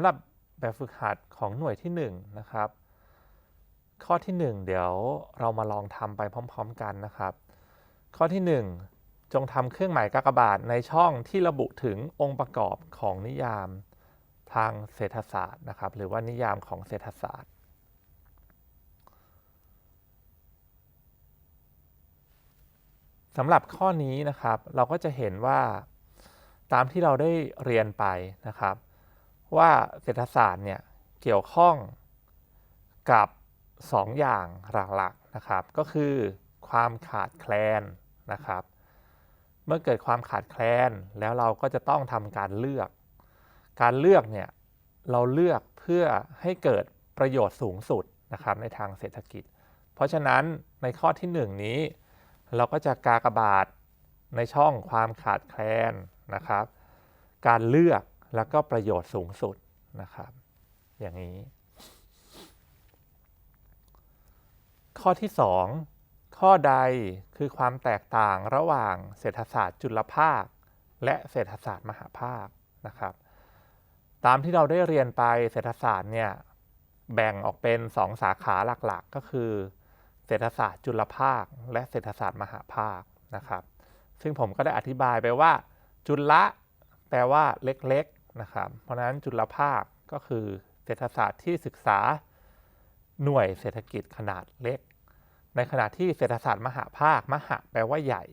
สำหรับแบบฝึกหัดของหน่วยที่1นะครับ ข้อที่ 1 เดี๋ยวเรามาลองทำไปพร้อม ๆ กันนะครับ ข้อที่ 1 จงทำเครื่องหมายกากบาทในช่องที่ระบุถึงองค์ประกอบของนิยามทางเศรษฐศาสตร์นะครับ หรือว่านิยามของเศรษฐศาสตร์สำหรับข้อนี้นะครับ เราก็จะเห็นว่าตามที่เราได้เรียนไปนะครับ ว่าเศรษฐศาสตร์เนี่ยเกี่ยวข้องกับ 2 อย่างหลักๆนะครับ ก็คือความขาดแคลนนะครับ เมื่อเกิดความขาดแคลนแล้วเราก็จะต้องทำการเลือก การเลือกเนี่ยเราเลือกเพื่อให้เกิดประโยชน์สูงสุดนะครับในทางเศรษฐกิจ เพราะฉะนั้นในข้อที่ 1 นี้ เราก็จะกากบาทในช่องความขาดแคลนนะครับ การเลือก แล้วก็ประโยชน์สูงสุดนะครับ อย่างนี้ ข้อที่ 2 ข้อใดคือความแตกต่างระหว่างเศรษฐศาสตร์จุลภาค และเศรษฐศาสตร์มหาภาคนะครับ ตามที่เราได้เรียนไปเศรษฐศาสตร์เนี่ยแบ่งออกเป็น 2 สาขาหลักๆ ก็คือ เศรษฐศาสตร์จุลภาค และเศรษฐศาสตร์มหาภาคนะครับ ซึ่งผมก็ได้อธิบายไปว่า จุลละแปลว่าเล็ก นะครับเพราะนั้นจุลภาคก็คือเศรษฐศาสตร์ที่ศึกษาหน่วยเศรษฐกิจขนาดเล็ก ในขณะที่เศรษฐศาสตร์มหาภาค มหะแปลว่าใหญ่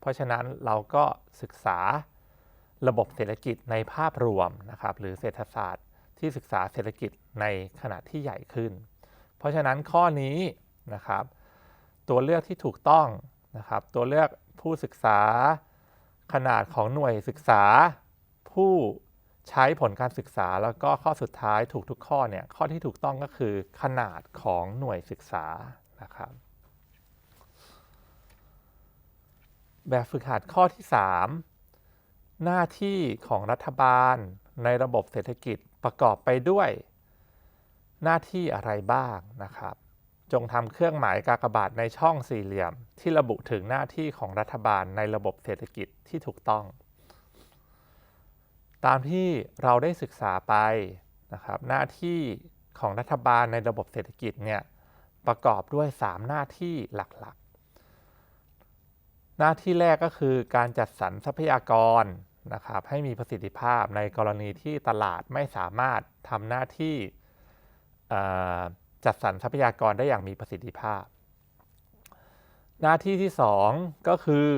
เพราะฉะนั้นเราก็ศึกษาระบบเศรษฐกิจในภาพรวมนะครับ หรือเศรษฐศาสตร์ที่ศึกษาเศรษฐกิจในขนาดที่ใหญ่ขึ้น เพราะฉะนั้นข้อนี้นะครับ ตัวเลือกที่ถูกต้องนะครับ ตัวเลือกผู้ศึกษาขนาดของหน่วยศึกษา ผู้ ใช้ผลการศึกษาแล้วก็ข้อสุดท้ายถูกทุกข้อเนี่ยข้อที่ถูกต้องก็คือขนาดของหน่วยศึกษานะครับ แบบฝึกหัดข้อที่ 3 หน้าที่ของรัฐบาลในระบบเศรษฐกิจประกอบไปด้วย หน้าที่อะไรบ้างนะครับ จงทำเครื่องหมายกากบาทในช่องสี่เหลี่ยม ที่ระบุถึงหน้าที่ของรัฐบาลในระบบเศรษฐกิจที่ถูกต้อง ตามที่เราได้ศึกษาไปนะครับหน้าที่ของรัฐบาลในระบบเศรษฐกิจเนี่ยประกอบด้วย 3 หน้าที่หลักๆ หน้าที่แรกก็คือการจัดสรรทรัพยากรนะครับให้มีประสิทธิภาพในกรณีที่ตลาดไม่สามารถทำหน้าที่จัดสรรทรัพยากรได้อย่างมีประสิทธิภาพ หน้าที่ที่ 2 ก็คือ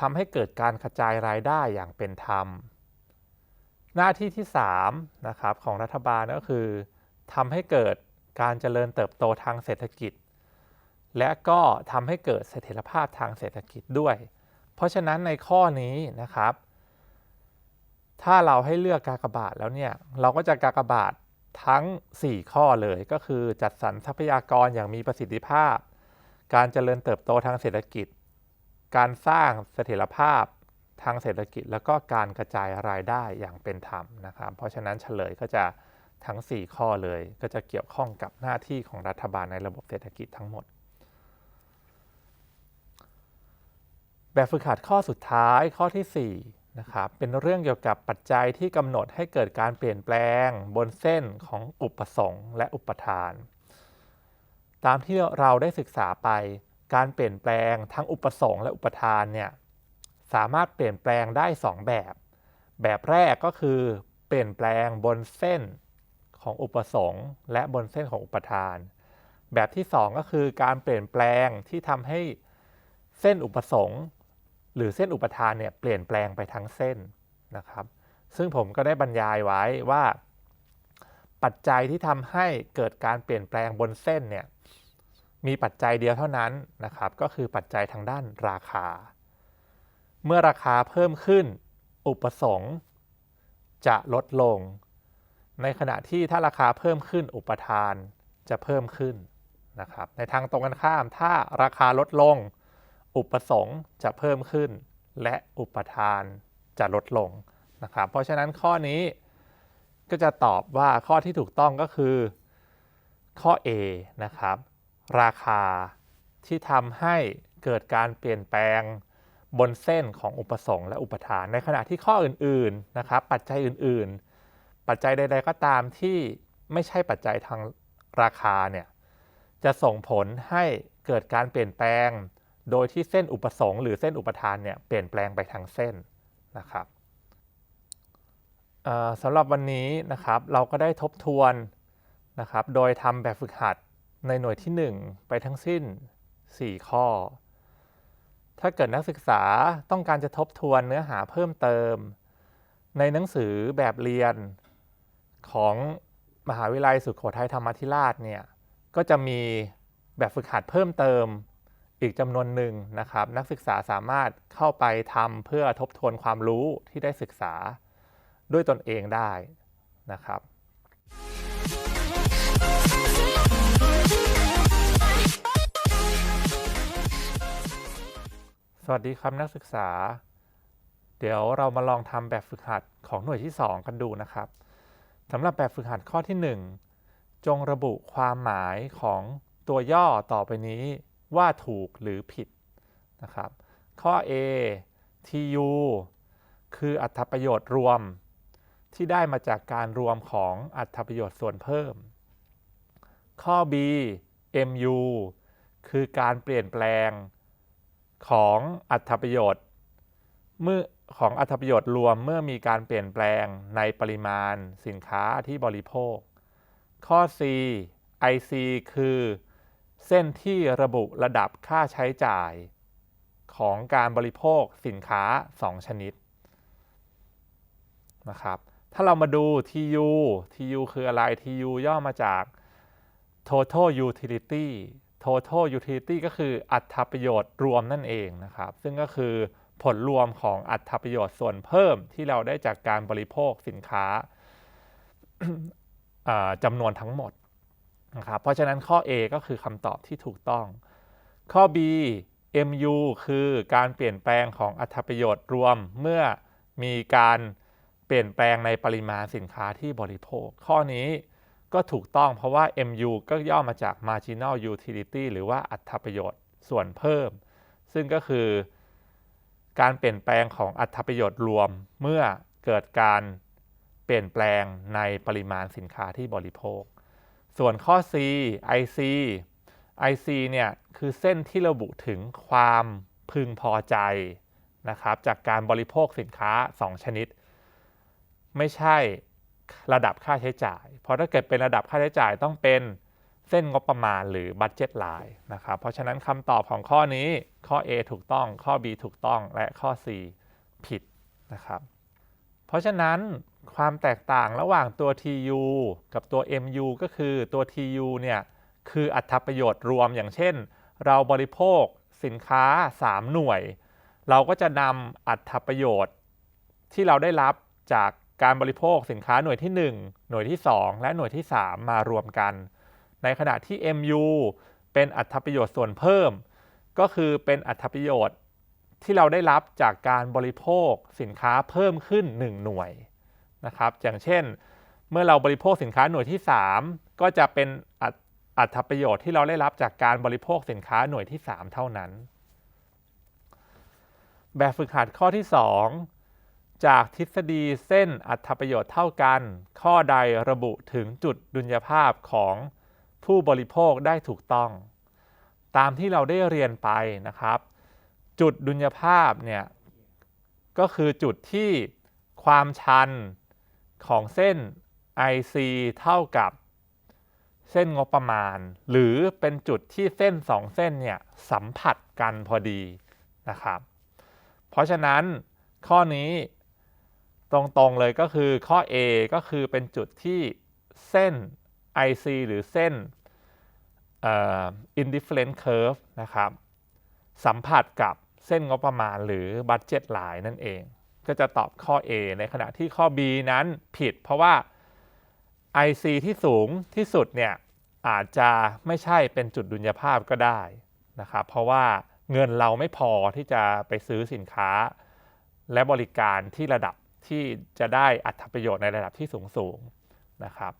ทำให้เกิดการกระจายรายได้อย่างเป็นธรรม หน้าที่ที่3นะครับของรัฐบาลก็คือทำให้เกิดการเจริญเติบโตทางเศรษฐกิจ และก็ทำให้เกิดเสถียรภาพทางเศรษฐกิจด้วย เพราะฉะนั้นในข้อนี้นะครับ ถ้าเราให้เลือกกากบาทแล้วเนี่ยเราก็จะกากบาททั้ง 4 ข้อเลยก็คือจัดสรรทรัพยากรอย่างมีประสิทธิภาพ การเจริญเติบโตทางเศรษฐกิจ การสร้างเสถียรภาพทางเศรษฐกิจ แล้วก็การกระจายรายได้อย่างเป็นธรรมนะครับ เพราะฉะนั้นเฉลยก็จะทั้ง 4 ข้อเลย ก็จะเกี่ยวข้องกับหน้าที่ของรัฐบาลในระบบเศรษฐกิจทั้งหมด แบบฝึกหัดข้อสุดท้ายข้อที่4นะครับเป็นเรื่องเกี่ยวกับปัจจัยที่กำหนดให้เกิดการเปลี่ยนแปลง บนเส้นของอุปสงค์และอุปทาน ตามที่เราได้ศึกษาไป การเปลี่ยนแปลงทั้งอุปสงค์และอุปทานเนี่ยสามารถเปลี่ยนแปลงได้ 2 แบบ แบบแรกก็คือเปลี่ยนแปลงบนเส้นของอุปสงค์และบนเส้นของอุปทาน แบบที่ 2 ก็คือการเปลี่ยนแปลงที่ทำให้เส้นอุปสงค์หรือเส้นอุปทานเนี่ยเปลี่ยนแปลงไปทั้งเส้นนะครับ ซึ่งผมก็ได้บรรยายไว้ว่า ปัจจัยที่ทำให้เกิดการเปลี่ยนแปลงบนเส้นเนี่ย มีปัจจัยเดียวเท่านั้นนะครับก็คือปัจจัยทางด้านราคา เมื่อราคาเพิ่มขึ้น อุปสงค์จะลดลง ในขณะที่ถ้าราคาเพิ่มขึ้นอุปทานจะเพิ่มขึ้นนะครับในทางตรงกันข้ามถ้าราคาลดลง อุปสงค์จะเพิ่มขึ้น และอุปทานจะลดลงนะครับเพราะฉะนั้นข้อนี้ก็จะตอบว่าข้อที่ถูกต้องก็คือข้อ A นะครับ ราคาที่ทำให้เกิดการเปลี่ยนแปลงบนเส้นของอุปสงค์และอุปทาน ในขณะที่ข้ออื่นๆนะครับปัจจัยอื่นๆ ปัจจัยใด ๆ ก็ตามที่ไม่ใช่ปัจจัยทางราคาเนี่ยจะส่งผลให้เกิดการเปลี่ยนแปลง โดยที่เส้นอุปสงค์หรือเส้นอุปทานเนี่ยเปลี่ยนแปลงไปทางเส้นนะครับสำหรับวันนี้นะครับเราก็ได้ทบทวนนะครับโดยทำแบบฝึกหัด ในหน่วยที่ 1 ไปทั้งสิ้น 4 ข้อ ถ้าเกิดนักศึกษาต้องการจะทบทวนเนื้อหาเพิ่มเติม ในหนังสือแบบเรียนของมหาวิทยาลัยสุขโขทัยธรรมธิราชเนี่ยก็จะมีแบบฝึกหัดเพิ่มเติมอีกจำนวนหนึ่งนะครับ นักศึกษาสามารถเข้าไปทำเพื่อทบทวนความรู้ที่ได้ศึกษาด้วยตนเองได้นะครับ วัสดีครับนักศึกษา เดี๋ยวเรามาลองทำแบบฝึกหัดของหน่วยที่ 2 กันดูนะครับสำหรับแบบฝึกหัดข้อที่ 1 จงระบุความหมายของตัวย่อต่อไปนี้ว่าถูกหรือผิดนะครับข้อ A TU คืออัตประโยชน์รวม ที่ได้มาจากการรวมของอัตประโยชน์ส่วนเพิ่ม ข้อ B MU คือการเปลี่ยนแปลง ของอัตประโยชน์เมื่อของอัตประโยชน์รวมเมื่อมีการเปลี่ยนแปลงในปริมาณสินค้าที่บริโภค ข้อ C IC คือ เส้นที่ระบุระดับค่าใช้จ่าย ของการบริโภคสินค้า 2 ชนิดนะครับถ้าเรามาดู TU TU คืออะไร TU ย่อมาจาก total utility total utility ก็คืออัตรประโยชน์รวมนั่นเองนะครับ ซึ่งก็คือผลรวมของอัตรประโยชน์ส่วนเพิ่มที่เราได้จากการบริโภคสินค้าจำนวนทั้งหมดนะครับเพราะฉะนั้นข้อ A ก็คือคำตอบที่ถูกต้อง ข้อ B MU คือการเปลี่ยนแปลงของอัตรประโยชน์รวมเมื่อมีการเปลี่ยนแปลงในปริมาณสินค้าที่บริโภค ข้อนี้ ก็ถูกต้องเพราะว่า MU ก็ย่อมาจาก marginal utility หรือว่าอัตประโยชน์ส่วนเพิ่ม ซึ่งก็คือการเปลี่ยนแปลงของอัตประโยชน์รวมเมื่อเกิดการเปลี่ยนแปลงในปริมาณสินค้าที่บริโภค ส่วนข้อ C IC IC เนี่ยคือเส้นที่ระบุถึงความพึงพอใจนะครับจากการบริโภคสินค้า 2 ชนิด ไม่ใช่ ระดับค่าใช้จ่าย เพราะถ้าเกิดเป็นระดับค่าใช้จ่ายต้องเป็นเส้นงบประมาณหรือบัตเจ็ตไลน์นะครับ เพราะฉะนั้นคำตอบของข้อนี้ข้อ A ถูกต้อง ข้อ B ถูกต้องและข้อ C ผิดนะครับ เพราะฉะนั้นความแตกต่างระหว่างตัว TU กับตัว MU ก็คือตัว TU เนี่ยคืออัตประโยชน์รวมอย่างเช่น เราบริโภคสินค้า 3 หน่วย เราก็จะนำอัตประโยชน์ที่เราได้รับจาก การบริโภคสินค้าหน่วยที่ 1 หน่วยที่ 2 และหน่วยที่ 3 มารวมกัน ในขณะที่ MU เป็นอัตประโยชน์ส่วนเพิ่ม ก็คือเป็นอัตประโยชน์ที่เราได้รับจากการบริโภคสินค้าเพิ่มขึ้น 1 หน่วยนะครับ อย่างเช่น เมื่อเราบริโภคสินค้าหน่วยที่ 3 ก็จะเป็นอัตประโยชน์ที่เราได้รับจากการบริโภคสินค้าหน่วยที่ 3 เท่านั้น แบบฝึกหัดข้อที่ 2 จากทฤษฎีเส้นอัตประโยชน์เท่ากัน ข้อใดระบุถึงจุดดุลยภาพของผู้บริโภคได้ถูกต้อง ตามที่เราได้เรียนไปนะครับ จุดดุลยภาพเนี่ยก็คือจุดที่ความชันของเส้น IC เท่ากับเส้นงบประมาณ หรือเป็นจุดที่เส้นสองเส้นเนี่ยสัมผัสกันพอดีนะครับ เพราะฉะนั้นข้อนี้ ตรงๆเลยก็คือข้อ A ก็คือเป็นจุดที่เส้น IC หรือเส้น indifferent curve นะครับ สัมผัสกับเส้นงบประมาณหรือ budget line นั่นเอง ก็จะตอบข้อ A ในขณะที่ข้อ B นั้นผิด เพราะว่า IC ที่สูงที่สุดเนี่ยอาจจะไม่ใช่เป็นจุดดุลยภาพก็ได้นะครับ เพราะว่าเงินเราไม่พอที่จะไปซื้อสินค้า และบริการที่ระดับ ที่จะได้อัตประโยชน์ในระดับที่สูงสูงนะครับ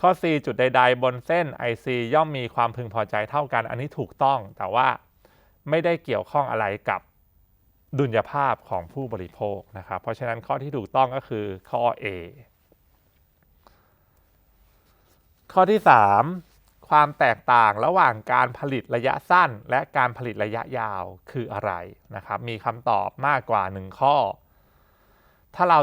ข้อ C จุดใด ๆ บนเส้น IC ย่อมมีความพึงพอใจเท่ากัน อันนี้ถูกต้องแต่ว่าไม่ได้เกี่ยวข้องอะไรกับดุลยภาพของผู้บริโภคนะครับ เพราะฉะนั้นข้อที่ถูกต้องก็คือข้อ A ข้อที่ 3 ความแตกต่างระหว่างการผลิตระยะสั้น และการผลิตระยะยาวคืออะไรนะครับ มีคำตอบมากกว่า 1 ข้อ ถ้าเรา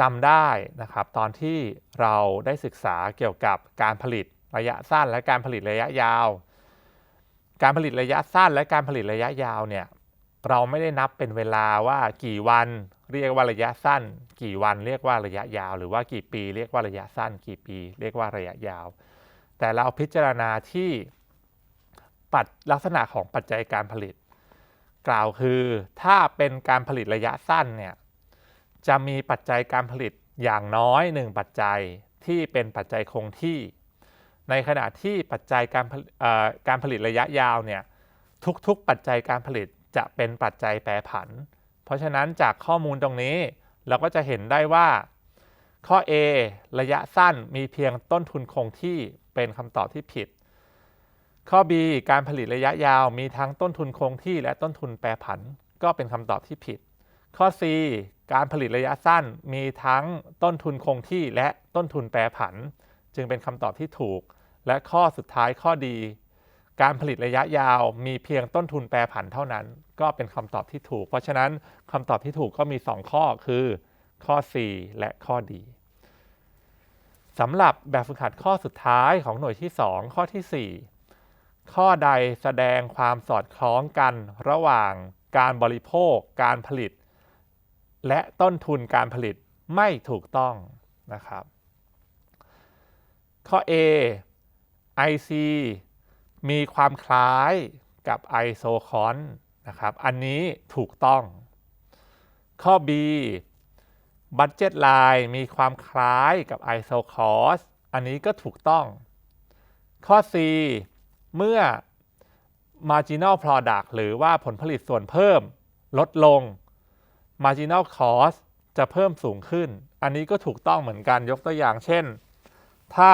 จำได้นะครับตอนที่เราได้ศึกษาเกี่ยวกับการผลิตระยะสั้นและการผลิตระยะยาว การผลิตระยะสั้นและการผลิตระยะยาวเนี่ยเราไม่ได้นับเป็นเวลาว่ากี่วันเรียกว่าระยะสั้น กี่วันเรียกว่าระยะยาว หรือว่ากี่ปีเรียกว่าระยะสั้น กี่ปี เรียกว่าระยะยาว แต่เราพิจารณาที่ปัจลักษณะของปัจจัยการผลิต กล่าวคือถ้าเป็นการผลิตระยะสั้นเนี่ย จะมีปัจจัยการผลิตอย่างน้อย 1 ปัจจัยที่เป็นปัจจัยคงที่ ในขณะที่ปัจจัยการผลิตการผลิตระยะยาวเนี่ยทุกๆ ปัจจัยการผลิตจะเป็นปัจจัยแปรผัน เพราะฉะนั้นจากข้อมูลตรงนี้เราก็จะเห็นได้ว่า ข้อ A ระยะสั้นมีเพียงต้นทุนคงที่เป็นคำตอบที่ผิด ข้อ B การผลิตระยะยาวมีทั้งต้นทุนคงที่และต้นทุนแปรผัน ก็เป็นคำตอบที่ผิด ข้อ C การผลิตระยะสั้นมีทั้งต้นทุนคงที่และต้นทุนแปรผัน จึงเป็นคำตอบที่ถูก และข้อสุดท้ายข้อดี การผลิตระยะยาวมีเพียงต้นทุนแปรผันเท่านั้น ก็เป็นคำตอบที่ถูก เพราะฉะนั้นคำตอบที่ถูกก็มี 2 ข้อคือ ข้อ C และข้อดีสำหรับแบบฝึกหัดข้อสุดท้ายของหน่วยที่ 2 ข้อที่ 4 ข้อใดแสดงความสอดคล้องกันระหว่างการบริโภค การผลิต และต้นทุนการผลิตไม่ถูกต้องนะครับ ข้อ A IC มีความคล้ายกับไอโซคอนะครับ อันนี้ถูกต้อง ข้อ B บัตเจ็ตไลน์มีความคล้ายกับไอโซคอสอันนี้ก็ถูกต้อง ข้อ C เมื่อ marginal product หรือว่าผลผลิตส่วนเพิ่มลดลง marginal cost จะเพิ่มสูงขึ้น อันนี้ก็ถูกต้องเหมือนกันยกตัวอย่างเช่น ถ้า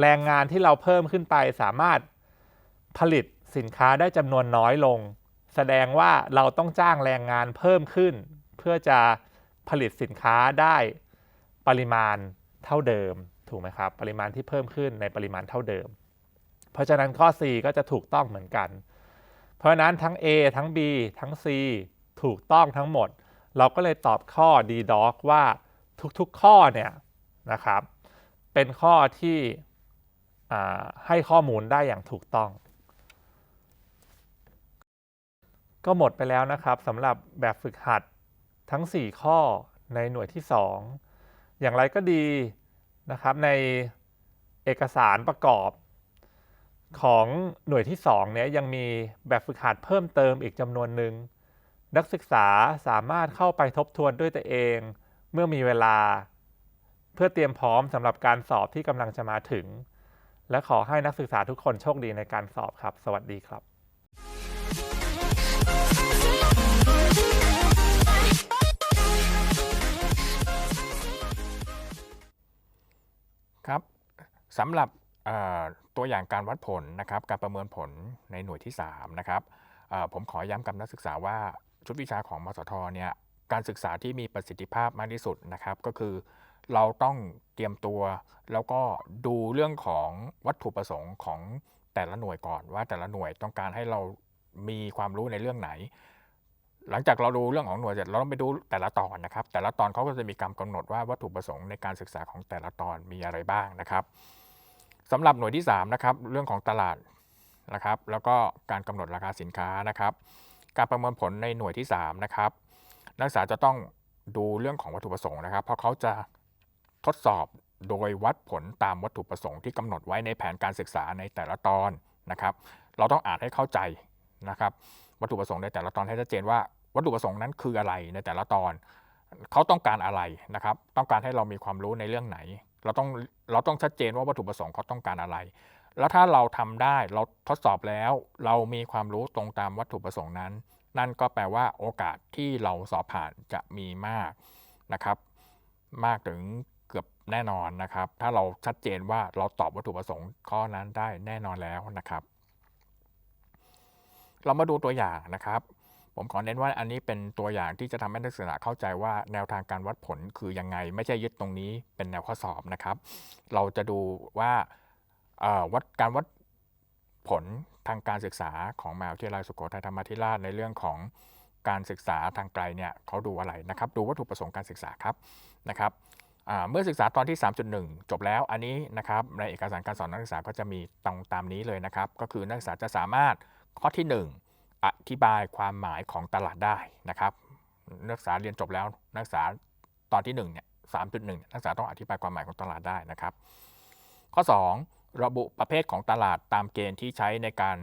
แรงงานที่เราเพิ่มขึ้นไปสามารถผลิตสินค้าได้จำนวนน้อยลง แสดงว่าเราต้องจ้างแรงงานเพิ่มขึ้น เพื่อจะผลิตสินค้าได้ปริมาณเท่าเดิม ถูกไหมครับ ปริมาณที่เพิ่มขึ้นในปริมาณเท่าเดิม เพราะฉะนั้นข้อ C ก็จะถูกต้องเหมือนกัน เพราะฉะนั้นทั้ง A ทั้ง B ทั้ง C ถูกต้องทั้งหมด เราก็เลยตอบข้อ D doc ว่าทุกๆข้อเนี่ยนะครับ เป็นข้อที่ให้ข้อมูลได้อย่างถูกต้อง ก็หมดไปแล้วนะครับสำหรับแบบฝึกหัดทั้ง 4 ข้อในหน่วยที่ 2 อย่างไรก็ดีนะครับในเอกสารประกอบของหน่วยที่2เนี้ยยังมีแบบฝึกหัดเพิ่มเติมอีกจำนวนหนึ่ง นักศึกษาสามารถเข้าไปทบทวนด้วยตัวเอง เมื่อมีเวลา เพื่อเตรียมพร้อมสำหรับการสอบที่กำลังจะมาถึง และขอให้นักศึกษาทุกคนโชคดีในการสอบครับ สวัสดีครับ ครับสำหรับตัวอย่างการวัดผลนะครับ การประเมินผลในหน่วยที่ 3 นะครับผมขอย้ำกับนักศึกษาว่า ชุดวิชาของมสทเนี่ยการศึกษาที่มีประสิทธิภาพมากที่สุดนะครับ ก็คือเราต้องเตรียมตัว แล้วก็ดูเรื่องของวัตถุประสงค์ของแต่ละหน่วยก่อน ว่าแต่ละหน่วยต้องการให้เรามีความรู้ในเรื่องไหน หลังจากเราดูเรื่องของหน่วยเสร็จเราต้องไปดูแต่ละตอนนะครับ แต่ละตอนเขาก็จะมีการกำหนดว่าวัตถุประสงค์ในการศึกษาของแต่ละตอนมีอะไรบ้างนะครับสำหรับหน่วยที่3นะครับเรื่องของตลาดนะครับ แล้วก็การกำหนดราคาสินค้านะครับ การประเมินผลในหน่วยที่ 3 นะครับ นักศึกษาจะต้องดูเรื่องของวัตถุประสงค์นะครับ เพราะเขาจะทดสอบโดยวัดผลตามวัตถุประสงค์ที่กำหนดไว้ในแผนการศึกษาในแต่ละตอนนะครับ เราต้องอ่านให้เข้าใจนะครับ วัตถุประสงค์ในแต่ละตอนให้ชัดเจนว่าวัตถุประสงค์นั้นคืออะไรในแต่ละตอน เขาต้องการอะไรนะครับ ต้องการให้เรามีความรู้ในเรื่องไหน เราต้องเราต้องชัดเจนว่าวัตถุประสงค์เขาต้องการอะไร แล้วถ้าเราทำได้เราทดสอบแล้ว เรามีความรู้ตรงตามวัตถุประสงค์นั้น นั่นก็แปลว่าโอกาสที่เราสอบผ่านจะมีมากนะครับ มากถึงเกือบแน่นอนนะครับ ถ้าเราชัดเจนว่าเราตอบวัตถุประสงค์ข้อนั้นได้แน่นอนแล้วนะครับ เรามาดูตัวอย่างนะครับผมขอเน้นว่าอันนี้เป็นตัวอย่างที่จะทำให้นักศึกษาเข้าใจว่าแนวทางการวัดผลคือยังไง ไม่ใช่ยึดตรงนี้เป็นแนวข้อสอบนะครับ เราจะดูว่า วัดการวัดผลทางการศึกษาของมหาวิทยาลัยสุโขทัยธรรมาธิราชในเรื่องของการศึกษาทางไกลเนี่ยเขาดูอะไรนะครับดูวัตถุประสงค์การศึกษาครับนะครับเมื่อศึกษาตอนที่ 3.1 จบแล้วอันนี้นะครับในเอกสารการสอนนักศึกษาก็จะมีตรงตามนี้เลยนะครับ ก็คือนักศึกษาจะสามารถข้อที่ 1 อธิบายความหมายของตลาดได้นะครับ นักศึกษาเรียนจบแล้วนักศึกษาตอนที่1เนี่ย3.1เนี่ยนักศึกษาต้องอธิบายความหมายของตลาดได้นะครับ ข้อ 2 ระบุประเภทของตลาดตามเกณฑ์ที่ใช้ในการ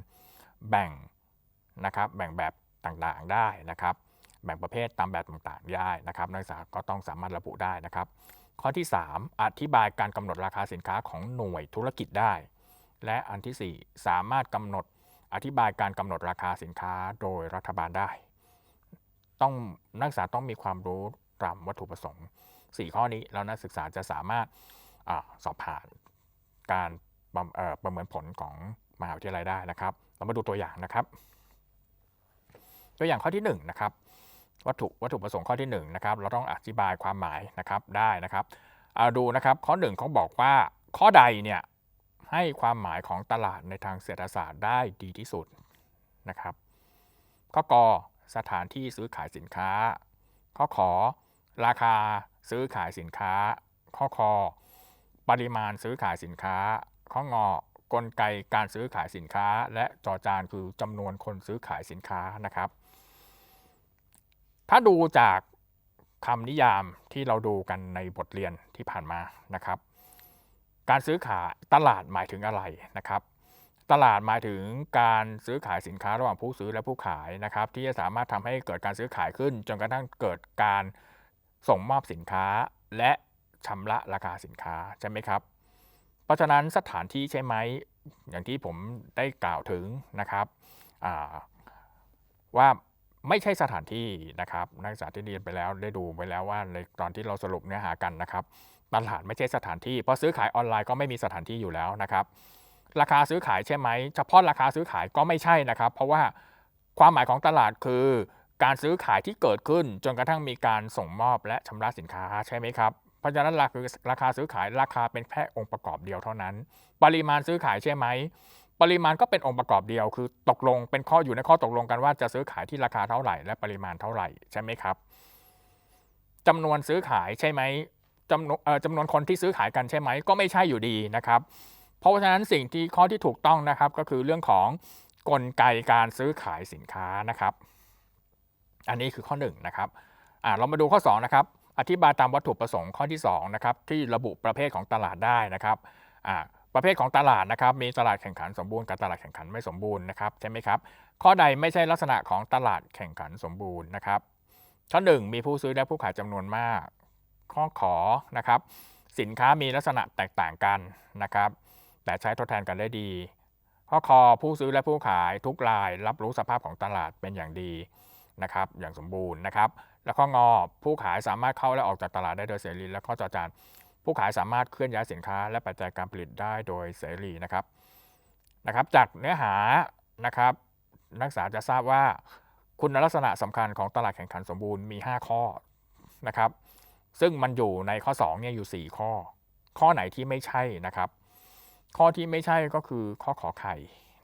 แบ่งนะครับแบ่งแบบต่างๆได้นะครับแบ่งประเภทตามแบบต่างๆได้นะครับนักศึกษาก็ต้องสามารถระบุได้นะครับ ข้อที่ 3 อธิบายการกำหนดราคาสินค้าของหน่วยธุรกิจได้ และอันทีสี่4 สามารถกำหนดอธิบายการกำหนดราคาสินค้าโดยรัฐบาลได้ ต้องนักศึกษาต้องมีความรู้ตามวัตถุประสงค์ 4 ข้อนี้แล้วนักศึกษาจะสามารถอสอบผ่านการ ประเอ่อประเมินผลของมหาวิทยาลัยได้นะครับ เรามาดูตัวอย่างนะครับ ตัวอย่างข้อที่1นะครับวัตถุวัตถุประสงค์ข้อที่1นะครับเราต้องอธิบายความหมายนะครับได้นะครับเอาดูนะครับข้อ1เขาบอกว่าข้อใดเนี่ยให้ความหมายของตลาดในทางเศรษฐศาสตร์ได้ดีที่สุดนะครับ ข้อกอสถานที่ซื้อขายสินค้า ข้อขอ ราคาซื้อขายสินค้า ข้อคอปริมาณซื้อขายสินค้า ข้องอกลไกการซื้อขายสินค้า และจอจานคือจำนวนคนซื้อขายสินค้านะครับ ถ้าดูจากคำนิยามที่เราดูกันในบทเรียนที่ผ่านมานะครับ การซื้อขายตลาดหมายถึงอะไรนะครับ ตลาดหมายถึงการซื้อขายสินค้าระหว่างผู้ซื้อและผู้ขายนะครับ ที่จะสามารถทำให้เกิดการซื้อขายขึ้น จนกระทั่งเกิดการส่งมอบสินค้าและชำระราคาสินค้าใช่ไหมครับ เพราะฉะนั้นสถานที่ใช่ไหมอย่างที่ผมได้กล่าวถึงนะครับว่าไม่ใช่สถานที่นะครับนักศึกษาที่เรียนไปแล้วได้ดูไปแล้วว่าในตอนที่เราสรุปเนื้อหากันนะครับตลาดไม่ใช่สถานที่เพราะซื้อขายออนไลน์ก็ไม่มีสถานที่อยู่แล้วนะครับ ราคาซื้อขายใช่ไหมเฉพาะราคาซื้อขายก็ไม่ใช่นะครับ เพราะว่าความหมายของตลาดคือ การซื้อขายที่เกิดขึ้นจนกระทั่งมีการส่งมอบและชำระสินค้าใช่ไหมครับ ราะฉะนั้นราคาราคาซื้อขายราคาเป็นแค่องค์ประกอบเดียวเท่านั้น ปริมาณซื้อขายใช่ไหมปริมาณก็เป็นองค์ประกอบเดียว คือตกลงเป็นข้ออยู่ในข้อตกลงกันว่าจะซื้อขายที่ราคาเท่าไหร่ และปริมาณเท่าไหร่ใช่ไหมครับจำนวนซื้อขายใช่ไหมจำนวนเอ่อจำนวนคนที่ซื้อขายกันใช่ไหมก็ไม่ใช่อยู่ดีนะครับ เพราะฉะนั้นสิ่งที่ข้อที่ถูกต้องนะครับก็คือเรื่องของกลไกการซื้อขายสินค้านะครับ อันนี้คือข้อ1นงนะครับอ่าเรามาดูข้อ2นะครับ อธิบายตามวัตถุประสงค์ข้อที่2นะครับที่ระบุประเภทของตลาดได้นะครับประเภทของตลาดนะครับมีตลาดแข่งขันสมบูรณ์กับตลาดแข่งขันไม่สมบูรณ์นะครับใช่ไหมครับข้อใดไม่ใช่ลักษณะของตลาดแข่งขันสมบูรณ์นะครับข้อหนึ่งมีผู้ซื้อและผู้ขายจำนวนมาก ข้อขอนะครับสินค้ามีลักษณะแตกต่างกันนะครับแต่ใช้ทดแทนกันได้ดี ข้อคอผู้ซื้อและผู้ขายทุกราย รับรู้สภาพของตลาดเป็นอย่างดีนะครับอย่างสมบูรณ์นะครับ แล้วข้องอผู้ขายสามารถเข้าและออกจากตลาดได้โดยเสรี และข้อจอจานผู้ขายสามารถเคลื่อนย้ายสินค้า และปัจจัยการผลิตได้โดยเสรีนะครับนะครับ จากเนื้อหานะครับ นักศึกษาจะทราบว่าคุณลักษณะสำคัญของตลาดแข่งขันสมบูรณ์มี 5 ข้อนะครับ ซึ่งมันอยู่ในข้อ2เนี่ยอยู่ 4 ข้อ ข้อไหนที่ไม่ใช่นะครับ ข้อที่ไม่ใช่ก็คือข้อขอไข่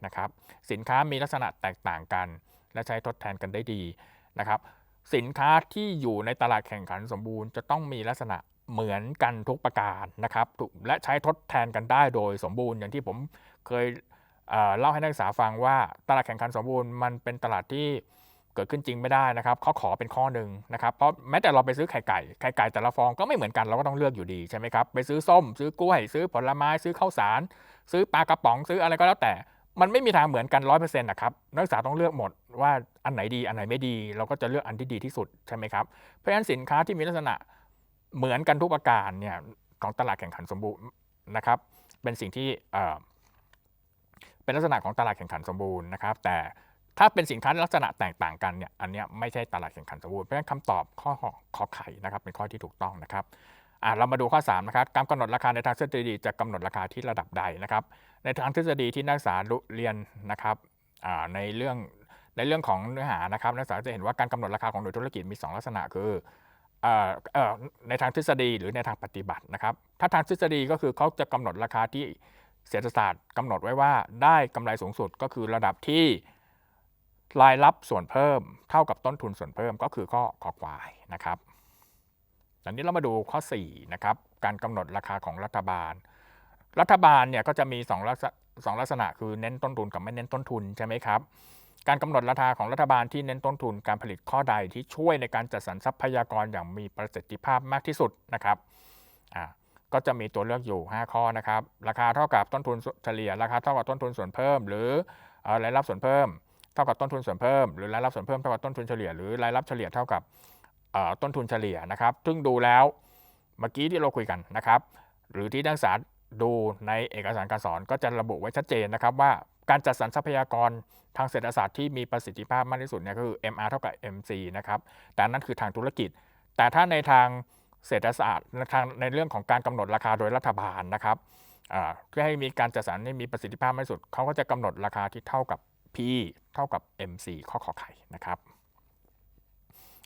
นะครับ สินค้ามีลักษณะแตกต่างกัน และใช้ทดแทนกันได้ดีนะครับ สินค้าที่อยู่ในตลาดแข่งขันสมบูรณ์จะต้องมีลักษณะเหมือนกันทุกประการนะครับและใช้ทดแทนกันได้โดยสมบูรณ์อย่างที่ผมเคยเเล่าให้นักศึกษาฟังว่าตลาดแข่งขันสมบูรณ์มันเป็นตลาดที่เกิดขึ้นจริงไม่ได้นะครับข้อขอเป็นข้อหนึ่งนะครับเพราะแม้แต่เราไปซื้อไข่ไก่ไข่ไก่แต่ละฟองก็ไม่เหมือนกันเราก็ต้องเลือกอยู่ดีใช่ไหมครับไปซื้อส้ม ซื้อกล้วย ซื้อผลไม้ซื้อข้าวสาร ซื้อปลากระป๋องซื้ออะไรก็แล้วแต่ มันไม่มีทางเหมือนกันร้อยเปอร์เซ็นต์นะครับนักศึกษาต้องเลือกหมดว่าอันไหนดีอันไหนไม่ดี เราก็จะเลือกอันที่ดีที่สุดใช่ไหมครับเพราะฉะนั้นสินค้าที่มีลักษณะเหมือนกันทุกประการเนี่ยของตลาดแข่งขันสมบูรณ์นะครับ เป็นสิ่งที่เอ่อเป็นลักษณะของตลาดแข่งขันสมบูรณ์นะครับ แต่ถ้าเป็นสินค้าลักษณะแตกต่างกันเนี่ยอันเนี้ยไม่ใช่ตลาดแข่งขันสมบูรณ์เพราะฉะนั้นคำตอบข้อขอไข่นะครับเป็นข้อที่ถูกต้องนะครับอ่าเรามาดูข้อ3นะครับการกำหนดราคาในทางทฤษฎีจะกำหนดราคาที่ระดับใดนะครับ ในทางทฤษฎีที่นักศึกษาเรียนนะครับในเรื่องในเรื่องของเนื้อหานะครับนักศึกษาจะเห็นว่าการกำหนดราคาของหน่วยธุรกิจมี 2 ลักษณะคือในทางทฤษฎีหรือในทางปฏิบัตินะครับ ถ้าทางทฤษฎีก็คือเขาจะกำหนดราคาที่เศรษฐศาสตร์กำหนดไว้ว่าได้กำไรสูงสุดก็คือระดับที่รายรับส่วนเพิ่มเท่ากับต้นทุนส่วนเพิ่มก็คือข้อขอควายนะครับตอนนี้เรามาดูข้อ4นะครับการกำหนดราคาของรัฐบาล รัฐบาลเนี่ยก็จะมี2ลักษณะสองลักษณะคือเน้นต้นทุนกับไม่เน้นต้นทุนใช่ไหมครับ การกำหนดราคาของรัฐบาลที่เน้นต้นทุนการผลิตข้อใดที่ช่วยในการจัดสรรทรัพยากรอย่างมีประสิทธิภาพมากที่สุดนะครับอ่าก็จะมีตัวเลือกอยู่ 5 ข้อนะครับ ราคาเท่ากับต้นทุนเฉลี่ย ราคาเท่ากับต้นทุนส่วนเพิ่ม หรือรายรับส่วนเพิ่ม เท่ากับต้นทุนส่วนเพิ่ม หรือรายรับส่วนเพิ่มเท่ากับต้นทุนเฉลี่ย หรือรายรับเฉลี่ยเท่ากับต้นทุนเฉลี่ยนะครับ ซึ่งดูแล้วเมื่อกี้ที่เราคุยกันนะครับ หรือที่นักศึกษา ดูในเอกสารการสอนก็จะระบุไว้ชัดเจนนะครับว่าการจัดสรรทรัพยากรทางเศรษฐศาสตร์ที่มีประสิทธิภาพมากที่สุดเนี่ยก็คือ MR เท่ากับ MC นะครับ แต่นั่นคือทางธุรกิจ แต่ถ้าในทางเศรษฐศาสตร์ในทางในเรื่องของการกำหนดราคาโดยรัฐบาลนะครับเพื่อให้มีการจัดสรรให้มีประสิทธิภาพมากที่สุด เขาก็จะกำหนดราคาที่เท่ากับ P เท่ากับ MC ข้อขอไข่นะครับ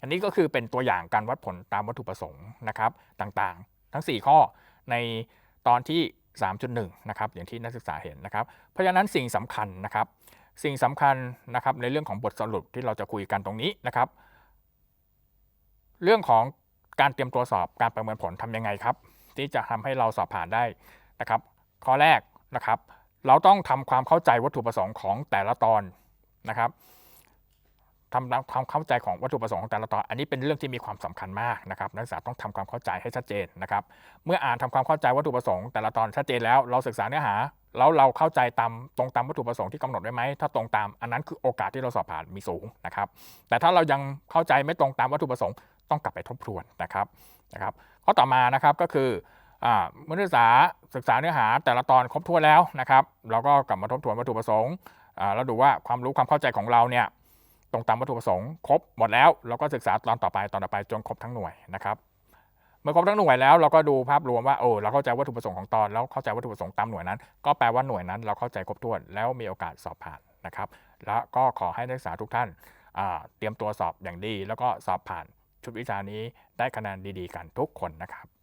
อันนี้ก็คือเป็นตัวอย่างการวัดผลตามวัตถุประสงค์นะครับต่างๆ ทั้ง 4 ข้อใน ตอนที่ 3.1 นะครับอย่างที่นักศึกษาเห็นนะครับ เพราะฉะนั้นสิ่งสำคัญนะครับ สิ่งสำคัญนะครับในเรื่องของบทสรุปที่เราจะคุยกันตรงนี้นะครับ เรื่องของการเตรียมตัวสอบการประเมินผลทำยังไงครับ ที่จะทำให้เราสอบผ่านได้นะครับ ข้อแรกนะครับ เราต้องทำความเข้าใจวัตถุประสงค์ของแต่ละตอนนะครับ ทำความเข้าใจของวัตถุประสงค์ของแต่ละตอน อันนี้เป็นเรื่องที่มีความสำคัญมากนะครับนักศึกษาต้องทำความเข้าใจให้ชัดเจนนะครับ เมื่ออ่านทำความเข้าใจวัตถุประสงค์แต่ละตอนชัดเจนแล้วเราศึกษาเนื้อหา แล้วเราเข้าใจตามตรงตามวัตถุประสงค์ที่กำหนดไว้ไหมถ้าตรงตามอันนั้นคือโอกาสที่เราสอบผ่านมีสูงนะครับ แต่ถ้าเรายังเข้าใจไม่ตรงตามวัตถุประสงค์ต้องกลับไปทบทวนนะครับนะครับข้อต่อมานะครับก็คือเมื่อนักศึกษาศึกษาเนื้อหาแต่ละตอนครบถ้วนแล้วนะครับ เราก็กลับมาทบทวนวัตถุประสงค์อ่าแล้วดูว่าความรู้ความเข้าใจของเราเนี่ย ตรงตามวัตถุประสงค์ครบหมดแล้วเราก็ศึกษาตอนต่อไปตอนต่อไปจนครบทั้งหน่วยนะครับเมื่อครบทั้งหน่วยแล้วเราก็ดูภาพรวมว่าโอ้เราเข้าใจวัตถุประสงค์ของตอนแล้วเข้าใจวัตถุประสงค์ตามหน่วยนั้น ก็แปลว่าหน่วยนั้นเราเข้าใจครบถ้วนแล้วมีโอกาสสอบผ่านนะครับ แล้วก็ขอให้นักศึกษาทุกท่านเตรียมตัวสอบอย่างดี แล้วก็สอบผ่านชุดวิชานี้ได้คะแนนดีๆ กันทุกคนนะครับ